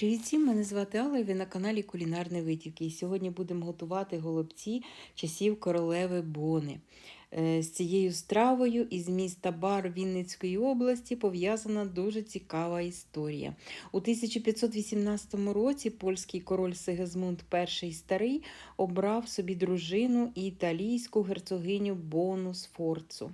Привіт всім, мене звати Алла, і ви на каналі Кулінарні Витівки. І сьогодні будемо готувати голубці часів королеви Бони. Е, З цією стравою із міста Бар Вінницької області пов'язана дуже цікава історія. У 1518 році польський король Сигизмунд І Старий обрав собі дружину італійську герцогиню Бону Сфорцу.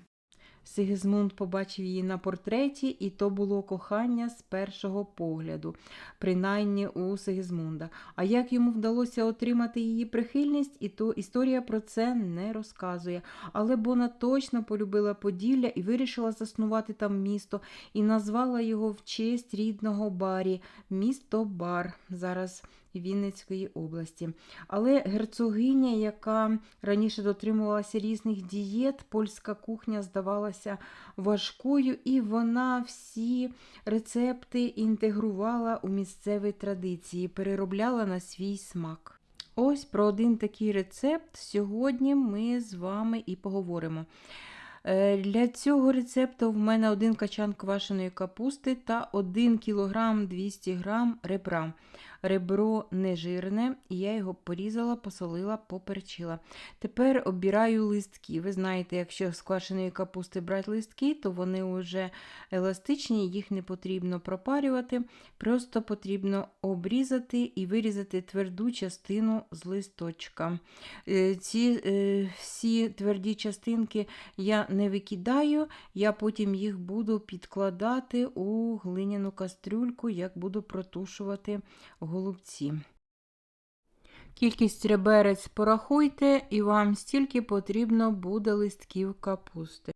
Сигизмунд побачив її на портреті, і то було кохання з першого погляду, принаймні у Сигизмунда. А як йому вдалося отримати її прихильність, і то історія про це не розказує. Але Бона точно полюбила Поділля і вирішила заснувати там місто, і назвала його в честь рідного барі місто Бар. Зараз Вінницької області. Але герцогиня, яка раніше дотримувалася різних дієт, польська кухня здавалася важкою, і вона всі рецепти інтегрувала у місцеві традиції, переробляла на свій смак. Ось про один такий рецепт сьогодні ми з вами і поговоримо. Е, Для цього рецепту в мене один качан квашеної капусти та 1 кг 200 г ребра. Ребро нежирне, і я його порізала, посолила, поперчила. Тепер обираю листки. Ви знаєте, якщо з квашеної капусти брати листки, то вони вже еластичні, їх не потрібно пропарювати, просто потрібно обрізати і вирізати тверду частину з листочка. Е, Ці е, всі тверді частинки я не викидаю, я потім їх буду підкладати у глиняну кастрюльку, як буду протушувати голубці. Кількість реберець порахуйте, і вам стільки потрібно буде листків капусти.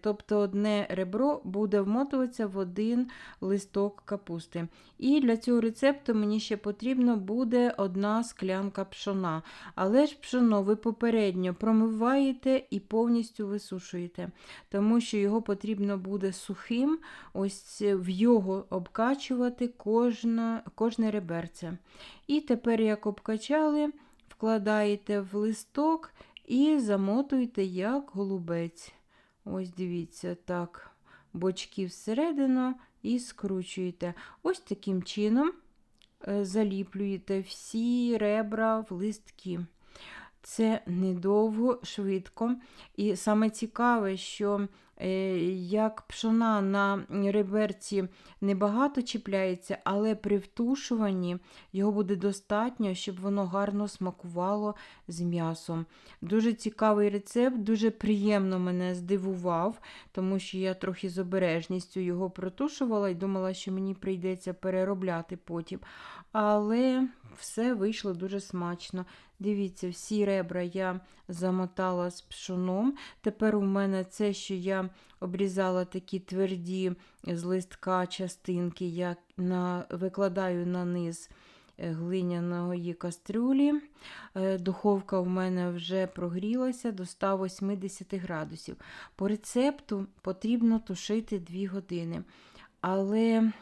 Тобто одне ребро буде вмотуватися в один листок капусти. І для цього рецепту мені ще потрібно буде одна склянка пшона. Але ж пшоно ви попередньо промиваєте і повністю висушуєте, тому що його потрібно буде сухим, ось в його обкачувати кожна, кожне реберце. І тепер, як обкачали, вкладаєте в листок і замотуєте як голубець. Ось дивіться, так, бочки всередину і скручуєте. Ось таким чином е, заліплюєте всі ребра в листки. Це недовго, швидко. І саме цікаве, що як пшона на реберці небагато чіпляється, але при втушуванні його буде достатньо, щоб воно гарно смакувало з м'ясом. Дуже цікавий рецепт, дуже приємно мене здивував, тому що я трохи з обережністю його протушувала і думала, що мені прийдеться переробляти потім. Але все вийшло дуже смачно. Дивіться, всі ребра я замотала з пшоном. Тепер у мене це, що я обрізала такі тверді з листка частинки, я на, викладаю на низ е, глиняної кастрюлі. Е, Духовка в мене вже прогрілася до 180 градусів. По рецепту потрібно тушити 2 години. Але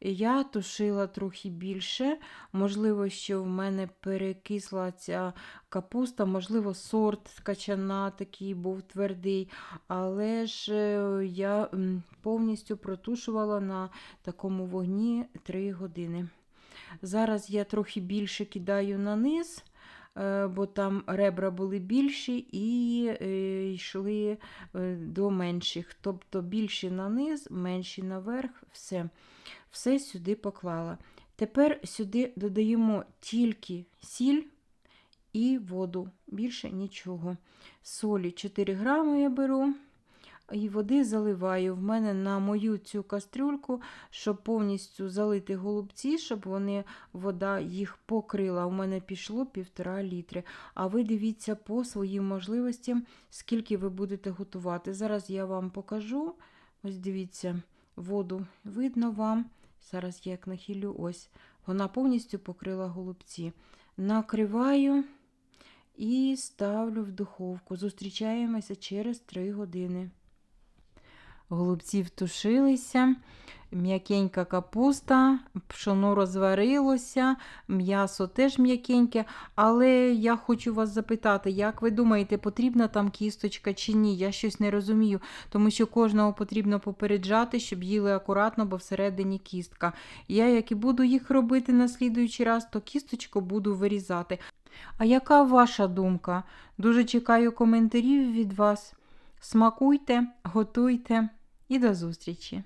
я тушила трохи більше. Можливо, що в мене перекисла ця капуста, можливо, сорт качана такий був твердий, але ж е, я повністю протушувала на такому вогні 3 години. Зараз я трохи більше кидаю на низ, бо там ребра були більші і е, йшли до менших. Тобто більші на низ, менші наверх, все все сюди поклала. Тепер сюди додаємо тільки сіль і воду, більше нічого. Солі 4 грами я беру. І води заливаю в мене на мою цю кастрюльку, щоб повністю залити голубці, щоб вони, вода їх покрила. У мене пішло півтора літри. А ви дивіться по своїм можливостям, скільки ви будете готувати. Зараз я вам покажу. Ось дивіться, воду видно вам. Зараз я як нахилю, ось, вона повністю покрила голубці. Накриваю і ставлю в духовку. Зустрічаємося через 3 години. Голубці втушилися. М'якенька капуста, пшоно розварилося, м'ясо теж м'якеньке. Але я хочу вас запитати, як ви думаєте, потрібна там кісточка чи ні? Я щось не розумію, тому що кожного потрібно попереджати, щоб їли акуратно, бо всередині кістка. Я, як і буду їх робити на слідуючий раз, то кісточку буду вирізати. А яка ваша думка? Дуже чекаю коментарів від вас. Смакуйте, готуйте і до зустрічі!